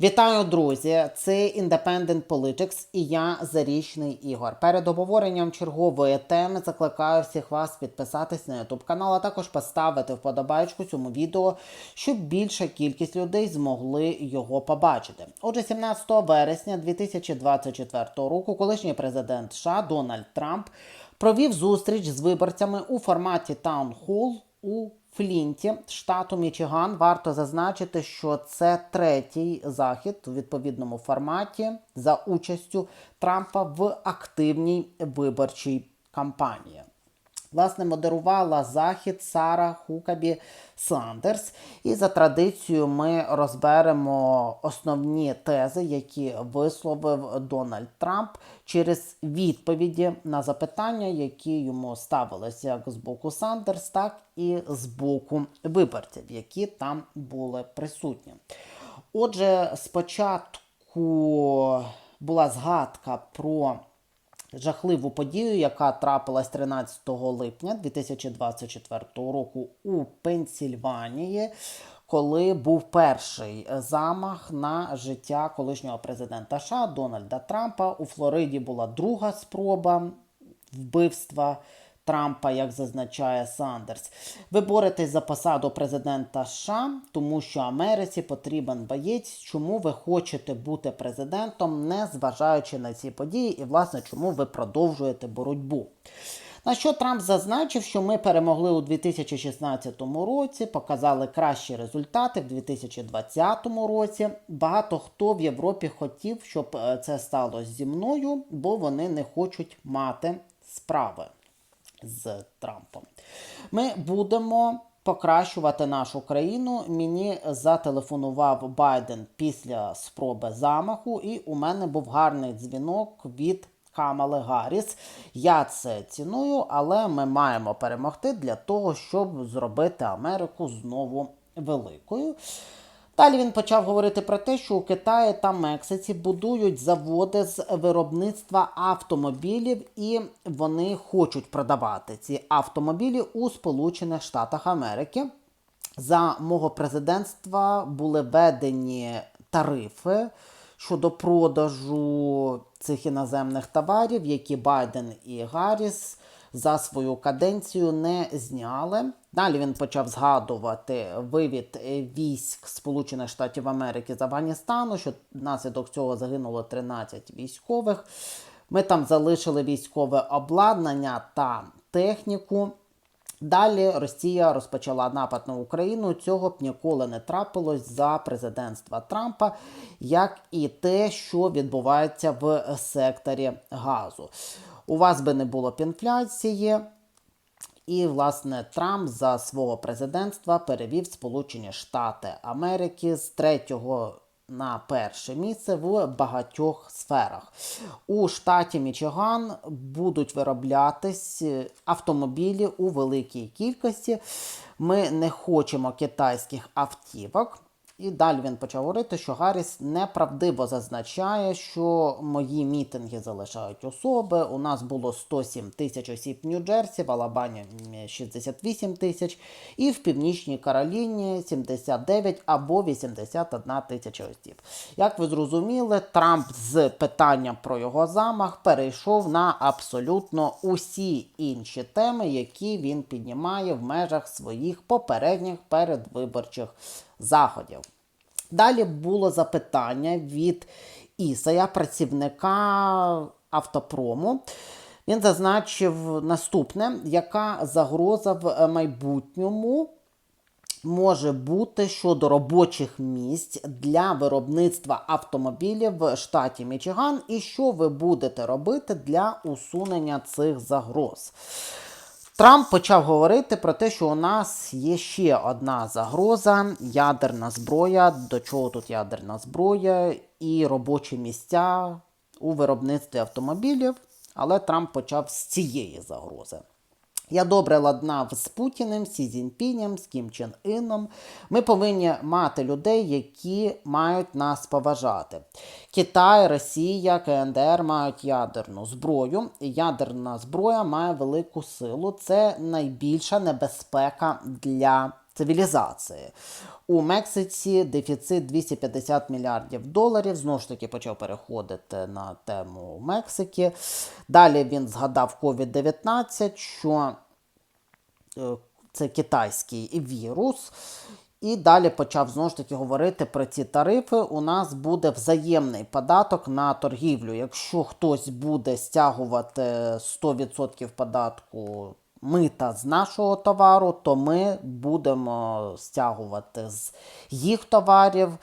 Вітаю, друзі! Це Independent Politics і я Зарічний Ігор. Перед обговоренням чергової теми закликаю всіх вас підписатись на YouTube канал, а також поставити вподобайку цьому відео, щоб більша кількість людей змогли його побачити. Отже, 17 вересня 2024 року колишній президент США Дональд Трамп провів зустріч з виборцями у форматі Town у Флінті, штату Мічиган, варто зазначити, що це третій захід у відповідному форматі за участю Трампа в активній виборчій кампанії. Власне, модерувала захід Сара Хукабі Сандерс. І за традицією ми розберемо основні тези, які висловив Дональд Трамп через відповіді на запитання, які йому ставилися як з боку Сандерс, так і з боку виборців, які там були присутні. Отже, спочатку була згадка про жахливу подію, яка трапилась 13 липня 2024 року у Пенсільванії, коли був перший замах на життя колишнього президента США Дональда Трампа. У Флориді була друга спроба вбивства. Трампа, як зазначає Сандерс, ви боретесь за посаду президента США, тому що Америці потрібен боєць. Чому ви хочете бути президентом, не зважаючи на ці події, і власне чому ви продовжуєте боротьбу? На що Трамп зазначив, що ми перемогли у 2016 році, показали кращі результати в 2020 році. Багато хто в Європі хотів, щоб е, це сталося зі мною, бо вони не хочуть мати справи з Трампом. Ми будемо покращувати нашу країну. Мені зателефонував Байден після спроби замаху, і у мене був гарний дзвінок від. Камали Гарріс. Я це ціную, але ми маємо перемогти для того, щоб зробити Америку знову великою. Далі він почав говорити про те, що у Китаї та Мексиці будують заводи з виробництва автомобілів, і вони хочуть продавати ці автомобілі у Сполучених Штатах Америки. За мого президентства були введені тарифи щодо продажу цих іноземних товарів, які Байден і Гарріс за свою каденцію не зняли. Далі він почав згадувати вивід військ Сполучених Штатів Америки з Афганістану, що внаслідок цього загинуло 13 військових. Ми там залишили військове обладнання та техніку. Далі Росія розпочала напад на Україну. Цього б ніколи не трапилось за президентства Трампа, як і те, що відбувається в секторі газу. У вас би не було б інфляції. І, власне, Трамп за свого президентства перевів Сполучені Штати Америки з третього на перше місце в багатьох сферах. У штаті Мічиган будуть вироблятись автомобілі у великій кількості. Ми не хочемо китайських автівок. І далі він почав говорити, що Гарріс неправдиво зазначає, що мої мітинги залишають особи. У нас було 107 тисяч осіб в Нью-Джерсі, в Алабані 68 тисяч, і в Північній Кароліні 79 або 81 тисяча осіб. Як ви зрозуміли, Трамп з питанням про його замах перейшов на абсолютно усі інші теми, які він піднімає в межах своїх попередніх передвиборчих заходів. Далі було запитання від Ісая, працівника автопрому. Він зазначив наступне, яка загроза в майбутньому може бути щодо робочих місць для виробництва автомобілів в штаті Мічиган, і що ви будете робити для усунення цих загроз. Трамп почав говорити про те, що у нас є ще одна загроза ядерна зброя. До чого тут ядерна зброя і робочі місця у виробництві автомобілів. Але Трамп почав з цієї загрози. Я добре ладнав з Путіним, Сі Цзіньпінем, з Кім Чен Іном. Ми повинні мати людей, які мають нас поважати. Китай, Росія, КНДР мають ядерну зброю. Ядерна зброя має велику силу. Це найбільша небезпека для цивілізації. У Мексиці дефіцит 250 мільярдів доларів. Знову ж таки почав переходити на тему Мексики. Далі він згадав COVID-19, що е, це китайський вірус. І далі почав знову ж таки говорити про ці тарифи. У нас буде взаємний податок на торгівлю. Якщо хтось буде стягувати 100% податку мита з нашого товару, то ми будемо стягувати з їх товарів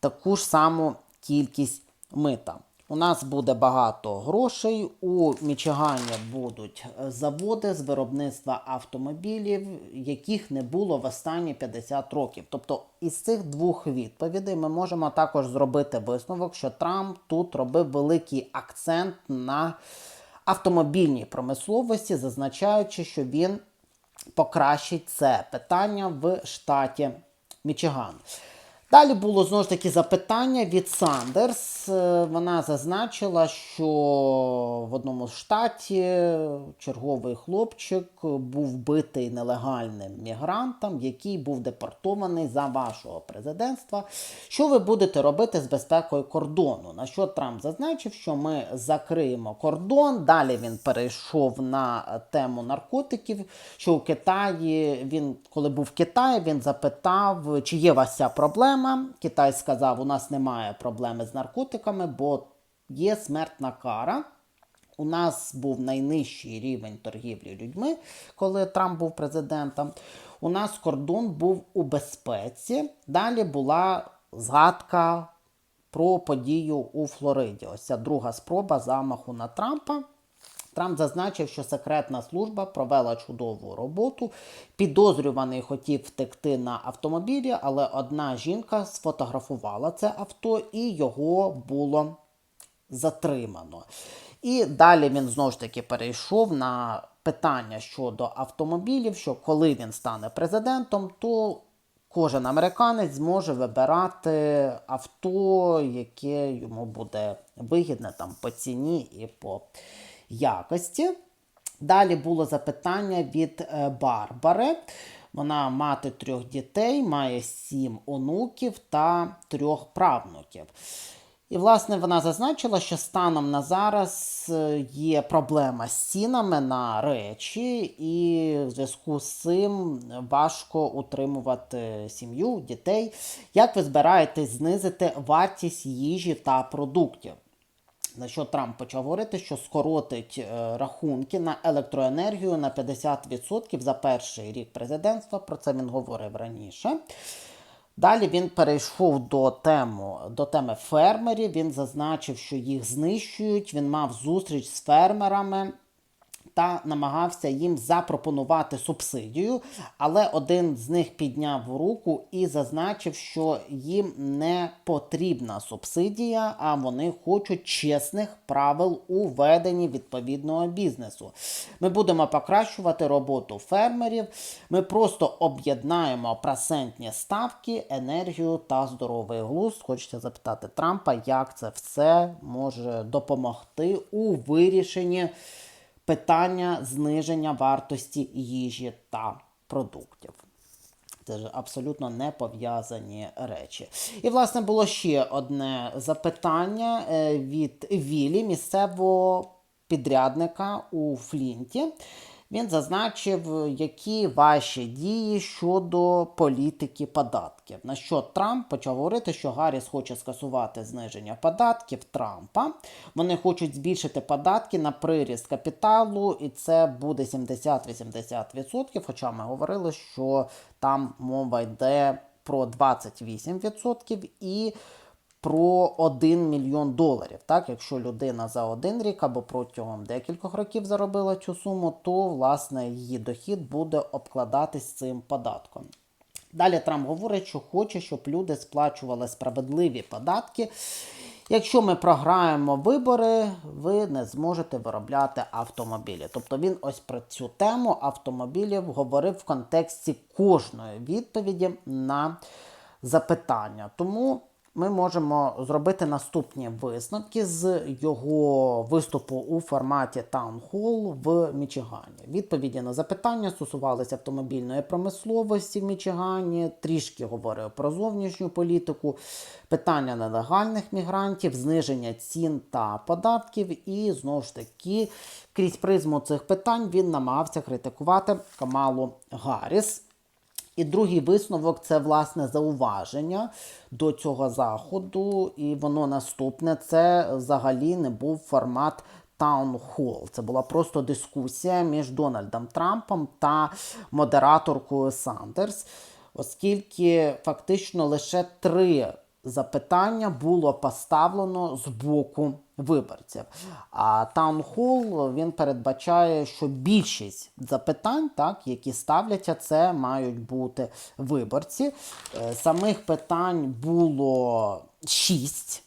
таку ж саму кількість мита. У нас буде багато грошей. У Мічигані будуть е, заводи з виробництва автомобілів, яких не було в останні 50 років. Тобто, із цих двох відповідей ми можемо також зробити висновок, що Трамп тут робив великий акцент на автомобільній промисловості, зазначаючи, що він покращить це питання в штаті Мічиган. Далі було знову ж таки запитання від Сандерс. Е, Вона зазначила, що в одному штаті черговий хлопчик був битий нелегальним мігрантом, який був депортований за вашого президентства. Що ви будете робити з безпекою кордону? На що Трамп зазначив, що ми закриємо кордон. Далі він перейшов на тему наркотиків. Що у Китаї він, коли був в Китаї, він запитав, чи є у вас ця проблема. Китай сказав, у нас немає проблеми з наркотиками, бо є смертна кара. У нас був найнижчий рівень торгівлі людьми, коли Трамп був президентом. У нас кордон був у безпеці. Далі була згадка про подію у Флориді. Ось ця друга спроба замаху на Трампа. Трамп зазначив, що секретна служба провела чудову роботу. Підозрюваний хотів втекти на автомобілі, але одна жінка сфотографувала це авто і його було затримано. І далі він знову ж таки перейшов на питання щодо автомобілів, що коли він стане президентом, то кожен американець зможе вибирати авто, яке йому буде вигідне там по ціні і по якості. Далі було запитання від е, Барбари. Вона мати трьох дітей, має сім онуків та трьох правнуків. І, власне, вона зазначила, що станом на зараз е, є проблема з цінами на речі, і в зв'язку з цим важко утримувати сім'ю, дітей. Як ви збираєтесь знизити вартість їжі та продуктів? На що Трамп почав говорити, що скоротить е, рахунки на електроенергію на 50% за перший рік президентства. Про це він говорив раніше. Далі він перейшов до тему, до теми фермерів. Він зазначив, що їх знищують. Він мав зустріч з фермерами та намагався їм запропонувати субсидію, але один з них підняв руку і зазначив, що їм не потрібна субсидія, а вони хочуть чесних правил у веденні відповідного бізнесу. Ми будемо покращувати роботу фермерів. Ми просто об'єднаємо процентні ставки, енергію та здоровий глузд. Хочеться запитати Трампа, як це все може допомогти у вирішенні питання зниження вартості їжі та продуктів. Це ж абсолютно не пов'язані речі. І, власне, було ще одне запитання е, від Вілі, місцевого підрядника у Флінті. Він зазначив, які ваші дії щодо політики податків. На що Трамп почав говорити, що Гарріс хоче скасувати зниження податків Трампа. Вони хочуть збільшити податки на приріст капіталу, і це буде 70-80%. Хоча ми говорили, що там мова йде про 28% і про 1 мільйон доларів. Так, Якщо людина за один рік або протягом декількох років заробила цю суму, то власне її дохід буде обкладатись цим податком. Далі Трамп говорить, що хоче, щоб люди сплачували справедливі податки. Якщо ми програємо вибори, ви не зможете виробляти автомобілі. Тобто він ось про цю тему автомобілів говорив в контексті кожної відповіді на запитання. Тому ми можемо зробити наступні висновки з його виступу у форматі Hall в Мічигані. Відповіді на запитання стосувалися автомобільної промисловості в Мічигані, трішки говорив про зовнішню політику, питання нелегальних мігрантів, зниження цін та податків. І знову ж таки, крізь призму цих питань він намагався критикувати Камалу Гарріс. І другий висновок це власне зауваження до цього заходу, і воно наступне. Це взагалі не був формат Hall. Це була просто дискусія між Дональдом Трампом та модераторкою Сандерс, оскільки фактично лише три запитання було поставлено з боку виборців. А таунхол він передбачає, що більшість запитань, так, які ставляться, це мають бути виборці. Е, Самих питань було шість.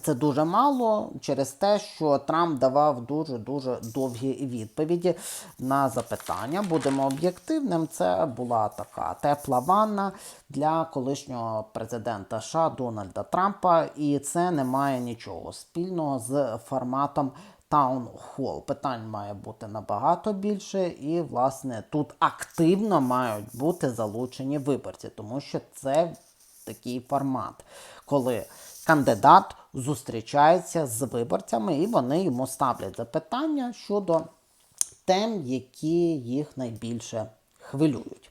Це дуже мало через те, що Трамп давав дуже дуже довгі відповіді на запитання. Будемо об'єктивним. Це була така тепла ванна для колишнього президента США Дональда Трампа, і це не має нічого спільного з форматом. Таун Хол питань має бути набагато більше, і власне тут активно мають бути залучені виборці, тому що це такий формат, коли кандидат зустрічається з виборцями, і вони йому ставлять запитання щодо тем, які їх найбільше хвилюють.